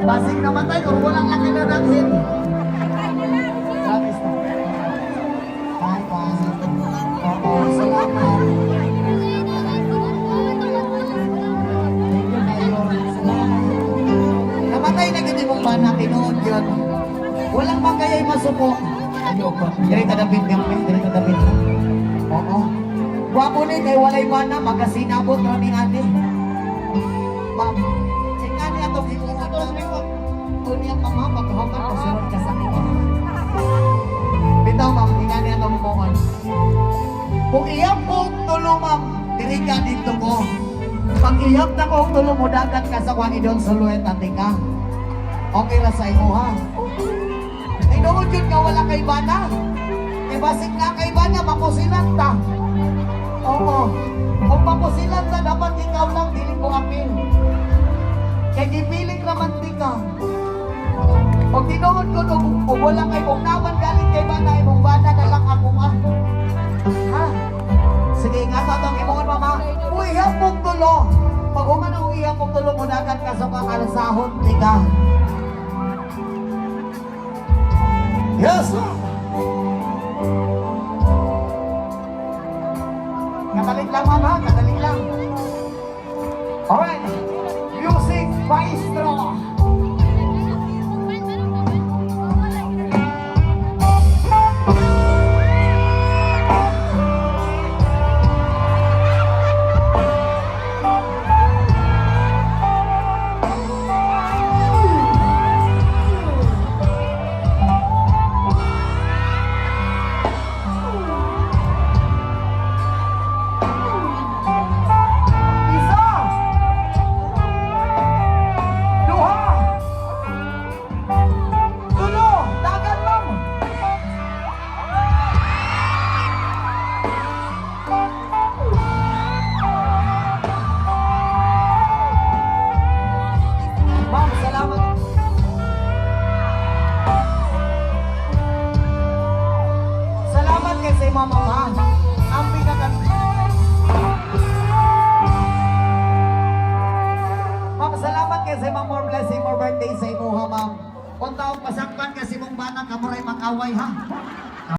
Basig namatay kung walang laki na natin. Kayo. Salamat. Namatay na gini mong bana, tinuod yun. Walang magayay masuko. Ayoko. Diri ka dapit yung diri ka dapit. Oo. Wapo ni kay walay bana, magasinabot ro ni ate. Kunya ka ma'am, magkahaman ko sunod ka sa. Bitaw ma'am, tingnan niya itong himuhot. Kung iyap ko tulo ma'am, diri ka dito ko. Pag iyap na ko tulo mo, dagat ka sa kwan idon sa luwet ate ka. Okay ra sa imo ha. Tinuod yun nga wala kay bana. Kay basig nga kay bana, makusilan ta. Oo. Kung makusilan ta, dapat ikaw lang, dili ko apil. Pag tinuod ko to, kung wala kay kung naman galing kay bana, imong bana na lang ako ah. Ha? Sige, nga sa itong imong mama. Uyap mong tulo. Pag human ang uyap mong tulo, mudagan ka sa kakalsahon, di ka. Yes, sir. Kadali lang, mama. Kadali lang. Alright. Music Maestro. Mama ha. Ang pinaka Ma'am, salamat kay sa blessing, more birthday sa imo ma'am. Kung taong pasakpan kasi mong bana ka maray makaway ha.